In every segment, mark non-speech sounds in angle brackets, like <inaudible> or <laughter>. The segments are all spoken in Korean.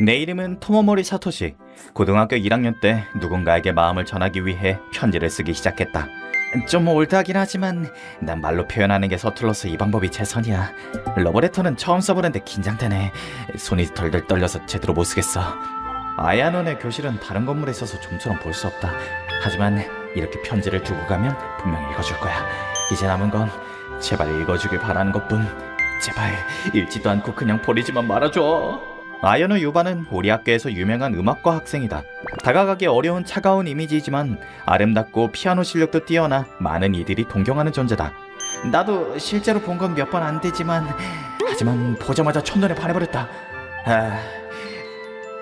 내 이름은 토모모리 사토시. 고등학교 1학년 때 누군가에게 마음을 전하기 위해 편지를 쓰기 시작했다. 좀 올드하긴 하지만 난 말로 표현하는 게 서툴러서 이 방법이 최선이야. 러브레터는 처음 써보는데 긴장되네. 손이 덜덜 떨려서 제대로 못 쓰겠어. 아야논의 교실은 다른 건물에 있어서 좀처럼 볼 수 없다. 하지만 이렇게 편지를 두고 가면 분명 읽어줄 거야. 이제 남은 건 제발 읽어주길 바라는 것뿐. 제발 읽지도 않고 그냥 버리지만 말아줘. 아야노 유바는 우리 학교에서 유명한 음악과 학생이다. 다가가기 어려운 차가운 이미지이지만 아름답고 피아노 실력도 뛰어나 많은 이들이 동경하는 존재다. 나도 실제로 본 건 몇 번 안 되지만 하지만 보자마자 첫눈에 반해버렸다. 아,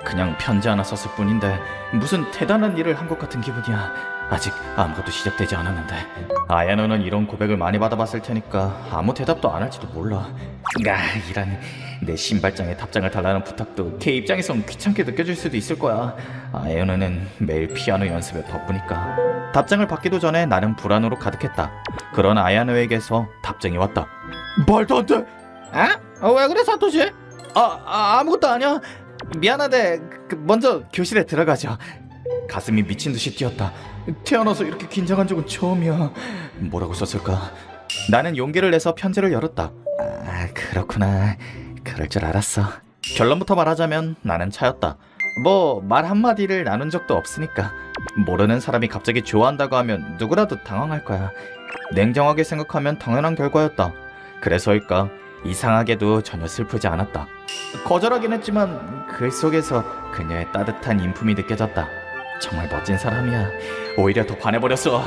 그냥 편지 하나 썼을 뿐인데 무슨 대단한 일을 한 것 같은 기분이야. 아직 아무것도 시작되지 않았는데 아야노는 이런 고백을 많이 받아봤을 테니까 아무 대답도 안 할지도 몰라. 아, 이런 내 신발장에 답장을 달라는 부탁도 걔 입장에선 귀찮게 느껴질 수도 있을 거야. 아야노는 매일 피아노 연습에 바쁘니까. 답장을 받기도 전에 나는 불안으로 가득했다. 그런 아야노에게서 답장이 왔다. 말도 안 돼. 아? 어, 왜 그래 사토시? 아, 아 아무것도 아니야. 미안한데 그, 먼저 교실에 들어가죠. 가슴이 미친 듯이 뛰었다. 태어나서 이렇게 긴장한 적은 처음이야. 뭐라고 썼을까? 나는 용기를 내서 편지를 열었다. 아 그렇구나. 그럴 줄 알았어. 결론부터 말하자면 나는 차였다. 뭐 말 한마디를 나눈 적도 없으니까 모르는 사람이 갑자기 좋아한다고 하면 누구라도 당황할 거야. 냉정하게 생각하면 당연한 결과였다. 그래서일까 이상하게도 전혀 슬프지 않았다. 거절하긴 했지만 글 속에서 그녀의 따뜻한 인품이 느껴졌다. 정말 멋진 사람이야. 오히려 더 반해버렸어.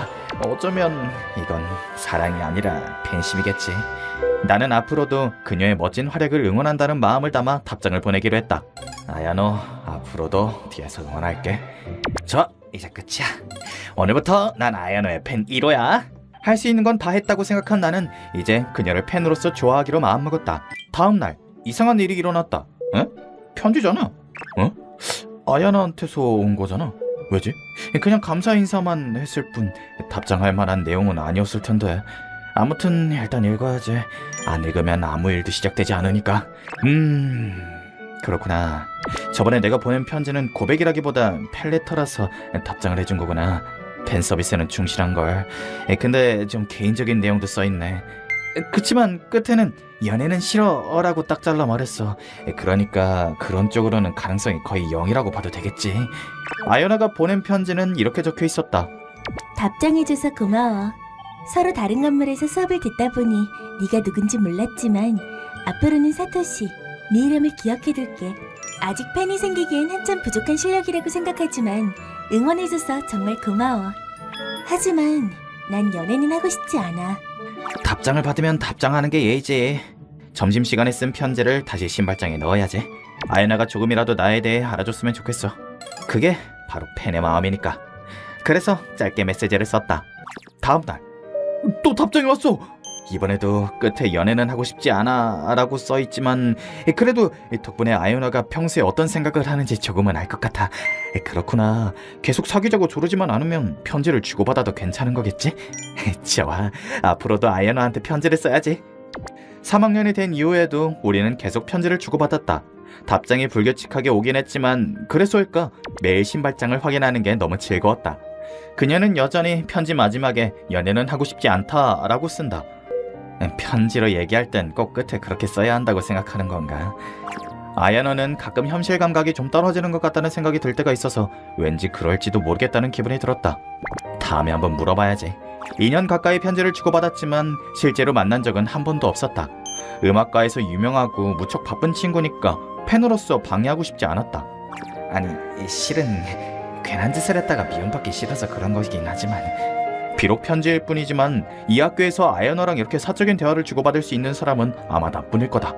어쩌면 이건 사랑이 아니라 팬심이겠지. 나는 앞으로도 그녀의 멋진 활약을 응원한다는 마음을 담아 답장을 보내기로 했다. 아야노, 앞으로도 뒤에서 응원할게. 저, 이제 끝이야. 오늘부터 난 아야노의 팬 1호야. 할 수 있는 건 다 했다고 생각한 나는 이제 그녀를 팬으로서 좋아하기로 마음먹었다. 다음 날 이상한 일이 일어났다. 에? 편지잖아. 어? 아야나한테서 온 거잖아. 왜지? 그냥 감사 인사만 했을 뿐 답장할 만한 내용은 아니었을 텐데. 아무튼 일단 읽어야지. 안 읽으면 아무 일도 시작되지 않으니까. 음, 그렇구나. 저번에 내가 보낸 편지는 고백이라기보다 펠레터라서 답장을 해준 거구나. 팬 서비스는 충실한 걸. 에, 근데 좀 개인적인 내용도 써 있네. 에, 그치만 끝에는 연애는 싫어라고 딱 잘라 말했어. 에, 그러니까 그런 쪽으로는 가능성이 거의 0이라고 봐도 되겠지. 아연아가 보낸 편지는 이렇게 적혀 있었다. 답장해줘서 고마워. 서로 다른 건물에서 수업을 듣다 보니 네가 누군지 몰랐지만 앞으로는 사토시, 네 이름을 기억해둘게. 아직 팬이 생기기엔 한참 부족한 실력이라고 생각하지만 응원해줘서 정말 고마워. 하지만 난 연애는 하고 싶지 않아. 답장을 받으면 답장하는 게 예의지. 점심시간에 쓴 편지를 다시 신발장에 넣어야지. 아연아가 조금이라도 나에 대해 알아줬으면 좋겠어. 그게 바로 팬의 마음이니까. 그래서 짧게 메시지를 썼다. 다음 날. 또 답장이 왔어. 이번에도 끝에 연애는 하고 싶지 않아 라고 써있지만 그래도 덕분에 아연아가 평소에 어떤 생각을 하는지 조금은 알 것 같아. 그렇구나. 계속 사귀자고 조르지만 않으면 편지를 주고받아도 괜찮은 거겠지? 좋아 앞으로도 아연아한테 편지를 써야지. 3학년이 된 이후에도 우리는 계속 편지를 주고받았다. 답장이 불규칙하게 오긴 했지만 그래서일까? 매일 신발장을 확인하는 게 너무 즐거웠다. 그녀는 여전히 편지 마지막에 연애는 하고 싶지 않다라고 쓴다 편지로 얘기할 땐 꼭 끝에 그렇게 써야 한다고 생각하는 건가? 아야노는 가끔 현실 감각이 좀 떨어지는 것 같다는 생각이 들 때가 있어서 왠지 그럴지도 모르겠다는 기분이 들었다. 다음에 한번 물어봐야지. 2년 가까이 편지를 주고받았지만 실제로 만난 적은 한 번도 없었다. 음악가에서 유명하고 무척 바쁜 친구니까 팬으로서 방해하고 싶지 않았다. 아니, 실은 괜한 짓을 했다가 미움받기 싫어서 그런 거긴 하지만 비록 편지일 뿐이지만 이 학교에서 아연어랑 이렇게 사적인 대화를 주고받을 수 있는 사람은 아마 나뿐일 거다.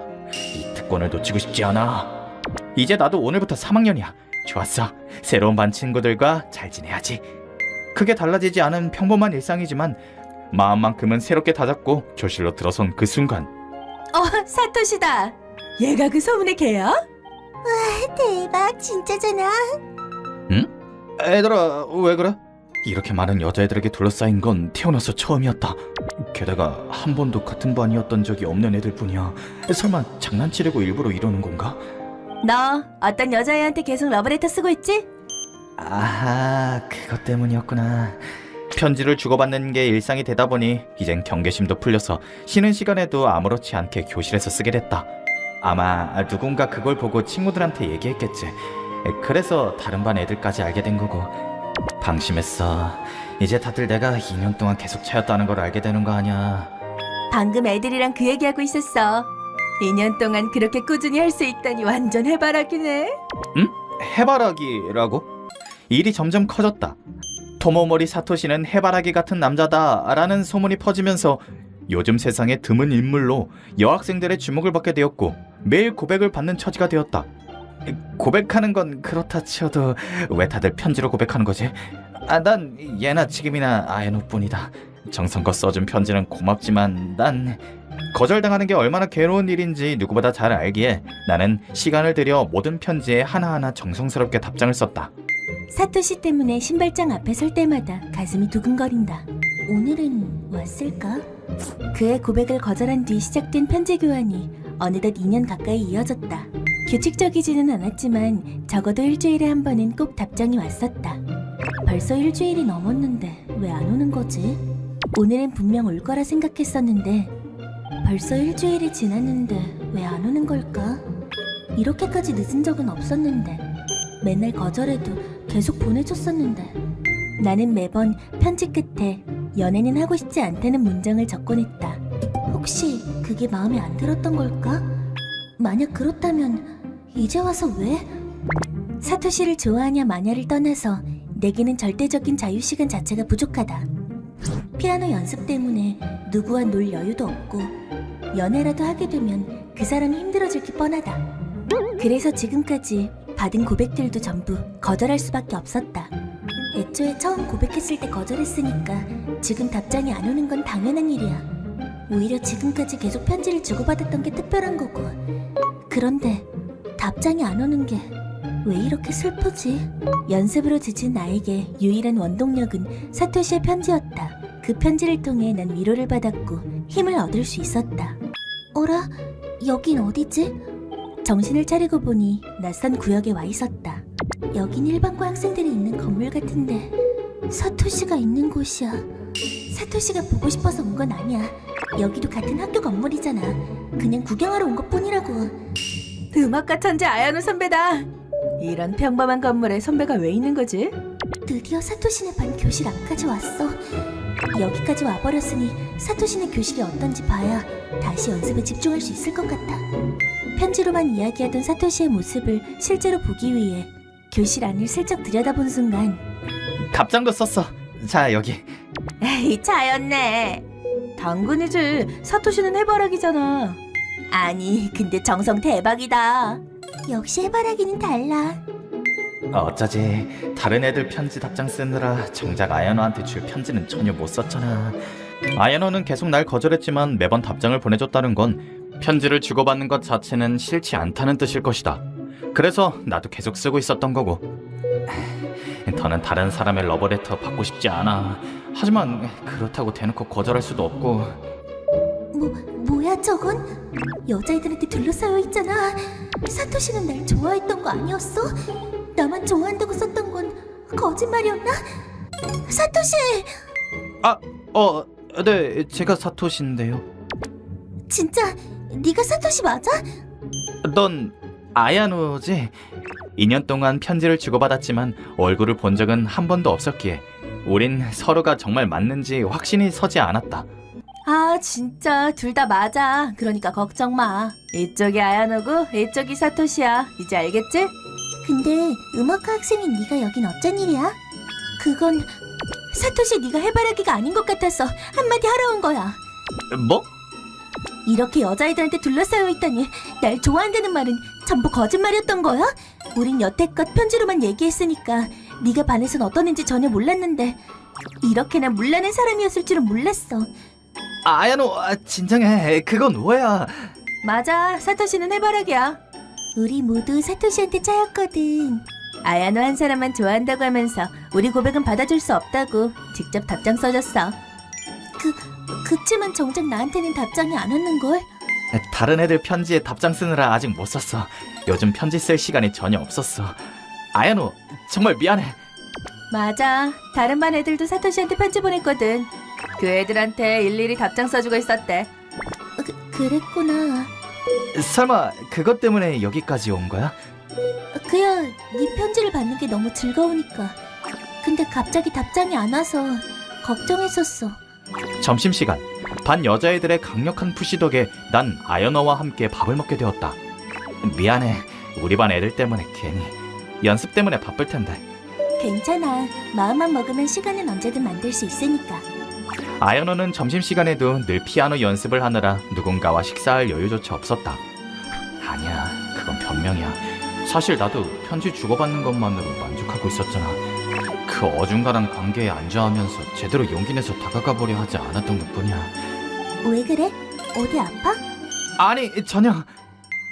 이 특권을 놓치고 싶지 않아. 이제 나도 오늘부터 3학년이야. 좋았어. 새로운 반 친구들과 잘 지내야지. 크게 달라지지 않은 평범한 일상이지만 마음만큼은 새롭게 다잡고 교실로 들어선 그 순간 어, 사토시다. 얘가 그 소문의 걔야? 대박 진짜잖아 애들아 왜 그래? 이렇게 많은 여자애들에게 둘러싸인 건 태어나서 처음이었다. 게다가 한 번도 같은 반이었던 적이 없는 애들 뿐이야. 설마 장난치려고 일부러 이러는 건가? 너 어떤 여자애한테 계속 러브레터 쓰고 있지? 아하, 그것 때문이었구나. 편지를 주고받는 게 일상이 되다 보니 이젠 경계심도 풀려서 쉬는 시간에도 아무렇지 않게 교실에서 쓰게 됐다. 아마 누군가 그걸 보고 친구들한테 얘기했겠지. 그래서 다른 반 애들까지 알게 된 거고. 방심했어. 이제 다들 내가 2년 동안 계속 차였다는 걸 알게 되는 거 아니야. 방금 애들이랑 그 얘기하고 있었어. 2년 동안 그렇게 꾸준히 할 수 있다니 완전 해바라기네. 해바라기라고? 일이 점점 커졌다. 토모모리 사토시는 해바라기 같은 남자다라는 소문이 퍼지면서 요즘 세상의 드문 인물로 여학생들의 주목을 받게 되었고 매일 고백을 받는 처지가 되었다. 고백하는 건 그렇다 치어도 왜 다들 편지로 고백하는 거지? 아, 난 예나 지금이나 아예노뿐이다. 정성껏 써준 편지는 고맙지만 난 거절당하는 게 얼마나 괴로운 일인지 누구보다 잘 알기에 나는 시간을 들여 모든 편지에 하나하나 정성스럽게 답장을 썼다. 사토시 때문에 신발장 앞에 설 때마다 가슴이 두근거린다. 오늘은 왔을까? 그의 고백을 거절한 뒤 시작된 편지 교환이 어느덧 2년 가까이 이어졌다. 규칙적이지는 않았지만 적어도 일주일에 한 번은 꼭 답장이 왔었다. 벌써 일주일이 넘었는데 왜 안 오는 거지? 오늘은 분명 올 거라 생각했었는데 벌써 일주일이 지났는데 왜 안 오는 걸까? 이렇게까지 늦은 적은 없었는데 맨날 거절해도 계속 보내줬었는데 나는 매번 편지 끝에 연애는 하고 싶지 않다는 문장을 적곤 했다. 혹시 그게 마음에 안 들었던 걸까? 만약 그렇다면 이제 와서 왜? 사토시를 좋아하냐 마냐를 떠나서 내게는 절대적인 자유시간 자체가 부족하다. 피아노 연습 때문에 누구와 놀 여유도 없고 연애라도 하게 되면 그 사람이 힘들어질 게 뻔하다. 그래서 지금까지 받은 고백들도 전부 거절할 수밖에 없었다. 애초에 처음 고백했을 때 거절했으니까 지금 답장이 안 오는 건 당연한 일이야. 오히려 지금까지 계속 편지를 주고받았던 게 특별한 거고. 그런데 답장이 안 오는 게 왜 이렇게 슬프지? 연습으로 지친 나에게 유일한 원동력은 사토시의 편지였다. 그 편지를 통해 난 위로를 받았고 힘을 얻을 수 있었다. 어라? 여긴 어디지? 정신을 차리고 보니 낯선 구역에 와 있었다. 여긴 일반고 학생들이 있는 건물 같은데 사토시가 있는 곳이야. 사토시가 보고 싶어서 온 건 아니야. 여기도 같은 학교 건물이잖아. 그냥 구경하러 온 것 뿐이라고. 음악가 천재 아야노 선배다. 이런 평범한 건물에 선배가 왜 있는 거지? 드디어 사토시네 반 교실 앞까지 왔어. 여기까지 와버렸으니 사토시네 교실이 어떤지 봐야 다시 연습에 집중할 수 있을 것 같아. 편지로만 이야기하던 사토시의 모습을 실제로 보기 위해 교실 안을 슬쩍 들여다본 순간 답장도 썼어. 자, 여기. 에이 차였네 당근이지 사토시는 해바라기잖아 아니 근데 정성 대박이다. 역시 해바라기는 달라. 어쩌지? 다른 애들 편지 답장 쓰느라 정작 아야노한테 줄 편지는 전혀 못 썼잖아. 아야노는 계속 날 거절했지만 매번 답장을 보내줬다는 건 편지를 주고받는 것 자체는 싫지 않다는 뜻일 것이다. 그래서 나도 계속 쓰고 있었던 거고. 더는 다른 사람의 러버레터 받고 싶지 않아. 하지만 그렇다고 대놓고 거절할 수도 없고. 뭐 뭐야 저건? 여자애들한테 둘러싸여 있잖아. 사토시는 날 좋아했던 거 아니었어? 나만 좋아한다고 썼던 건 거짓말이었나? 사토시! 어, 네 제가 사토시인데요 진짜 네가 사토시 맞아? 넌 아야노지? 2년 동안 편지를 주고받았지만 얼굴을 본 적은 한 번도 없었기에 우린 서로가 정말 맞는지 확신이 서지 않았다. 아 진짜 둘 다 맞아 그러니까 걱정 마 이쪽이 아야노고 이쪽이 사토시야 이제 알겠지? 근데 음악과 학생인 네가 여긴 어쩐 일이야? 그건 사토시 네가 해바라기가 아닌 것 같아서 한마디 하러 온 거야. 뭐? 이렇게 여자애들한테 둘러싸여 있다니 날 좋아한다는 말은 전부 거짓말이었던 거야? 우린 여태껏 편지로만 얘기했으니까 네가 반에선 어떠는지 전혀 몰랐는데 이렇게나 물란한 사람이었을 줄은 몰랐어. 아야노 아, 진정해. 그건 오해야. 맞아 사토시는 해바라기야 우리 모두 사토시한테 차였거든. 아야노 한 사람만 좋아한다고 하면서 우리 고백은 받아줄 수 없다고 직접 답장 써줬어 그치만 정작 나한테는 답장이 안 왔는 걸. 다른 애들 편지에 답장 쓰느라 아직 못 썼어. 요즘 편지 쓸 시간이 전혀 없었어. 아야노, 정말 미안해. 맞아. 다른 반 애들도 사토시한테 편지 보냈거든. 그 애들한테 일일이 답장 써주고 있었대. 그, 그랬구나. 설마 그것 때문에 여기까지 온 거야? 그야 네 편지를 받는 게 너무 즐거우니까. 근데 갑자기 답장이 안 와서 걱정했었어. 점심시간 반 여자애들의 강력한 푸시 덕에 난 아연어와 함께 밥을 먹게 되었다 미안해 우리 반 애들 때문에 괜히 연습 때문에 바쁠 텐데 괜찮아. 마음만 먹으면 시간은 언제든 만들 수 있으니까. 아연어는 점심시간에도 늘 피아노 연습을 하느라 누군가와 식사할 여유조차 없었다. 아니야 그건 변명이야. 사실 나도 편지 주고받는 것만으로 만족하고 있었잖아. 그 어중간한 관계에 안주하면서 제대로 용기 내서 다가가 보려 하지 않았던 것 뿐이야. 왜 그래? 어디 아파? 아니 전혀.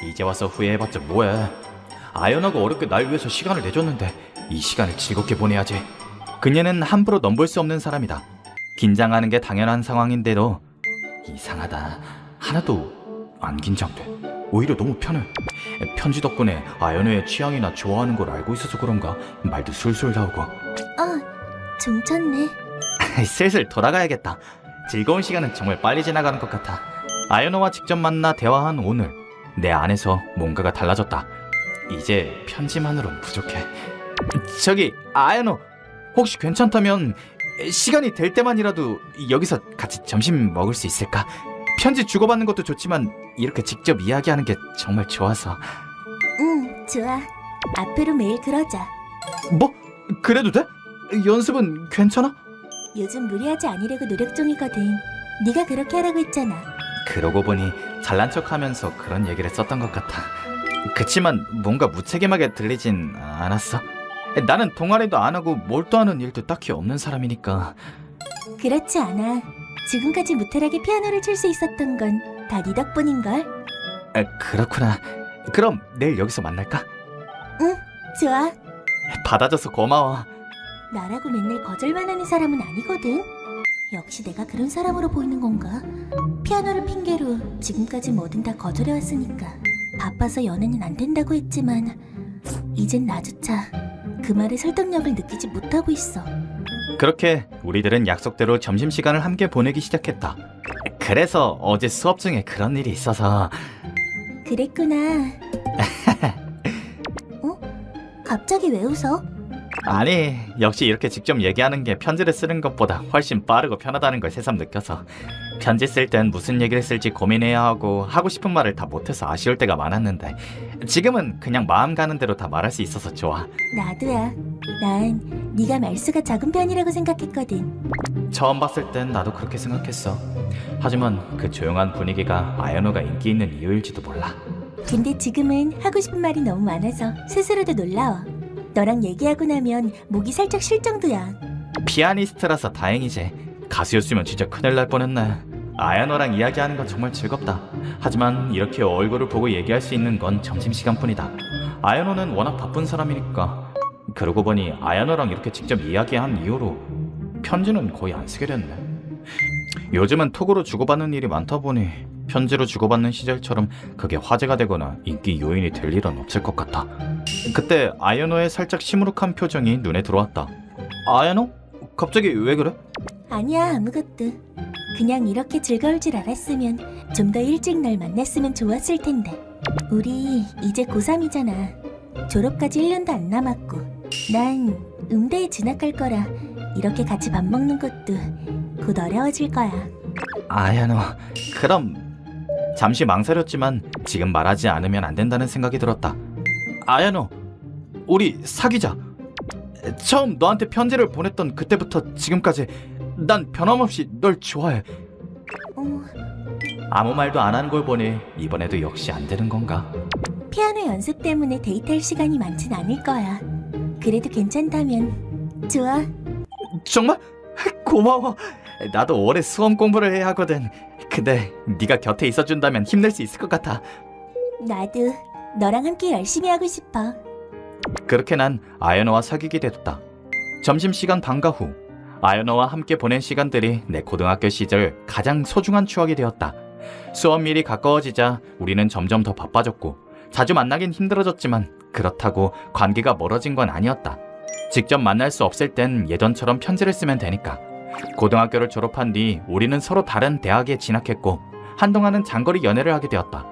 이제 와서 후회해봤자 뭐해. 아연하고 어렵게 날 위해서 시간을 내줬는데 이 시간을 즐겁게 보내야지. 그녀는 함부로 넘볼 수 없는 사람이다 긴장하는 게 당연한 상황인데도 이상하다 하나도 안 긴장돼 오히려 너무 편해 편지 덕분에 아연의 취향이나 좋아하는 걸 알고 있어서 그런가 말도 술술 나오고 아, 종쳤네. <laughs> 슬슬 돌아가야겠다. 즐거운 시간은 정말 빨리 지나가는 것 같아. 아연호와 직접 만나 대화한 오늘 내 안에서 뭔가가 달라졌다. 이제 편지만으론 부족해. 저기 아연호 혹시 괜찮다면 시간이 될 때만이라도 여기서 같이 점심 먹을 수 있을까? 편지 주고받는 것도 좋지만 이렇게 직접 이야기하는 게 정말 좋아서. 응, 좋아. 앞으로 매일 그러자. 뭐? 그래도 돼? 연습은 괜찮아? 요즘 무리하지 않으려고 노력 중이거든. 네가 그렇게 하라고 했잖아. 그러고 보니 잘난 척하면서 그런 얘기를 썼던 것 같아. 그치만 뭔가 무책임하게 들리진 않았어. 나는 동아리도 안 하고 몰두하는 일도 딱히 없는 사람이니까. 그렇지 않아. 지금까지 무탈하게 피아노를 칠 수 있었던 건 다 네 덕분인걸. 아, 그렇구나. 그럼 내일 여기서 만날까? 좋아. 받아줘서 고마워. 나라고 맨날 거절만 하는 사람은 아니거든. 역시 내가 그런 사람으로 보이는 건가? 피아노를 핑계로 지금까지 뭐든 다 거절해왔으니까 바빠서 연애는 안 된다고 했지만 이젠 나조차 그 말에 설득력을 느끼지 못하고 있어. 그렇게 우리들은 약속대로 점심시간을 함께 보내기 시작했다. 그래서 어제 수업 중에 그런 일이 있어서 그랬구나. <laughs> 어? 갑자기 왜 웃어? 아니 역시 이렇게 직접 얘기하는 게 편지를 쓰는 것보다 훨씬 빠르고 편하다는 걸 새삼 느껴서 편지 쓸 땐 무슨 얘기를 쓸지 고민해야 하고 하고 싶은 말을 다 못해서 아쉬울 때가 많았는데 지금은 그냥 마음 가는 대로 다 말할 수 있어서 좋아 나도야. 난 네가 말수가 작은 편이라고 생각했거든. 처음 봤을 땐 나도 그렇게 생각했어 하지만 그 조용한 분위기가 아연호가 인기 있는 이유일지도 몰라 근데 지금은 하고 싶은 말이 너무 많아서 스스로도 놀라워. 너랑 얘기하고 나면 목이 살짝 쉴 정도야. 피아니스트라서 다행이지. 가수였으면 진짜 큰일 날 뻔했네. 아야노랑 이야기하는 건 정말 즐겁다. 하지만 이렇게 얼굴을 보고 얘기할 수 있는 건 점심시간뿐이다. 아야노는 워낙 바쁜 사람이니까. 그러고 보니 아야노랑 이렇게 직접 이야기한 이후로 편지는 거의 안 쓰게 됐네. 요즘은 톡으로 주고받는 일이 많다 보니 편지로 주고받는 시절처럼 그게 화제가 되거나 인기 요인이 될 일은 없을 것 같아. 그때 아야노의 살짝 시무룩한 표정이 눈에 들어왔다. 아야노? 갑자기 왜 그래? 아니야 아무것도. 그냥 이렇게 즐거울 줄 알았으면 좀 더 일찍 날 만났으면 좋았을 텐데. 우리 이제 고3이잖아. 졸업까지 1년도 안 남았고. 난 음대에 진학할 거라 이렇게 같이 밥 먹는 것도 곧 어려워질 거야. 아야노, 그럼 잠시 망설였지만 지금 말하지 않으면 안 된다는 생각이 들었다. 아야노, 우리 사귀자. 처음 너한테 편지를 보냈던 그때부터 지금까지 난 변함없이 널 좋아해. 어, 아무 말도 안 하는 걸 보니 이번에도 역시 안 되는 건가? 피아노 연습 때문에 데이트할 시간이 많진 않을 거야. 그래도 괜찮다면 좋아. 정말 <laughs> 고마워. 나도 올해 수험 공부를 해야 하거든. 근데 네가 곁에 있어준다면 힘낼 수 있을 것 같아. 나도 너랑 함께 열심히 하고 싶어. 그렇게 난 아연어와 사귀게 됐다. 점심시간 방과 후 아연어와 함께 보낸 시간들이 내 고등학교 시절 가장 소중한 추억이 되었다. 수업 일이 가까워지자 우리는 점점 더 바빠졌고 자주 만나긴 힘들어졌지만 그렇다고 관계가 멀어진 건 아니었다. 직접 만날 수 없을 땐 예전처럼 편지를 쓰면 되니까. 고등학교를 졸업한 뒤 우리는 서로 다른 대학에 진학했고 한동안은 장거리 연애를 하게 되었다.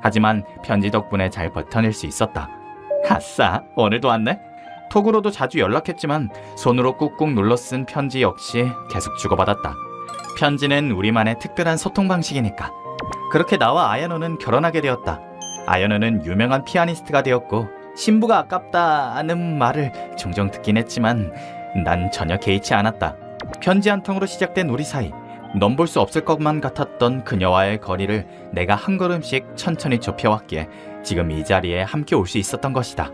하지만 편지 덕분에 잘 버텨낼 수 있었다. 아싸, 오늘도 왔네? 톡으로도 자주 연락했지만 손으로 꾹꾹 눌러 쓴 편지 역시 계속 주고받았다. 편지는 우리만의 특별한 소통 방식이니까. 그렇게 나와 아야노는 결혼하게 되었다. 아야노는 유명한 피아니스트가 되었고 신부가 아깝다는 말을 종종 듣긴 했지만 난 전혀 개의치 않았다. 편지 한 통으로 시작된 우리 사이. 넘볼 수 없을 것만 같았던 그녀와의 거리를 내가 한 걸음씩 천천히 좁혀왔기에 지금 이 자리에 함께 올 수 있었던 것이다.